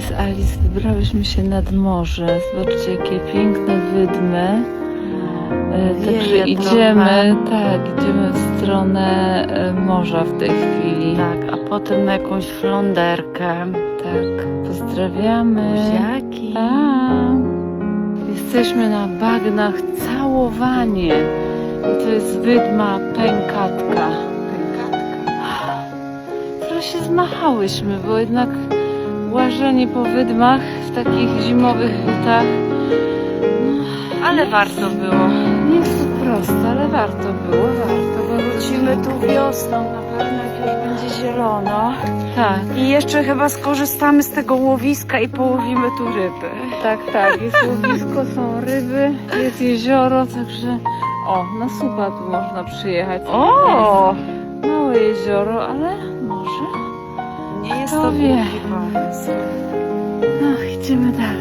My z Alice wybrałyśmy się nad morze. Zobaczcie, jakie piękne wydmy. E, Także idziemy, tak, idziemy w stronę e, morza w tej chwili. Tak, a potem na jakąś flonderkę. Tak, pozdrawiamy. Buziaki. A, jesteśmy na bagnach całowanie. I to jest wydma pękatka. Trochę się zmachałyśmy, bo jednak łażenie po wydmach w takich zimowych butach Ale warto było. nie jest to proste, ale warto było, warto. Bo Wrócimy tu wiosną na pewno, jak już będzie zielono. Tak, I jeszcze chyba skorzystamy z tego łowiska i połowimy tu ryby. tak, tak. Jest łowisko, są ryby, jest jezioro, także o, na supa tu można przyjechać. O! Małe jezioro, ale może. Nie jest to wie? głupi pomysł. No, idziemy dalej.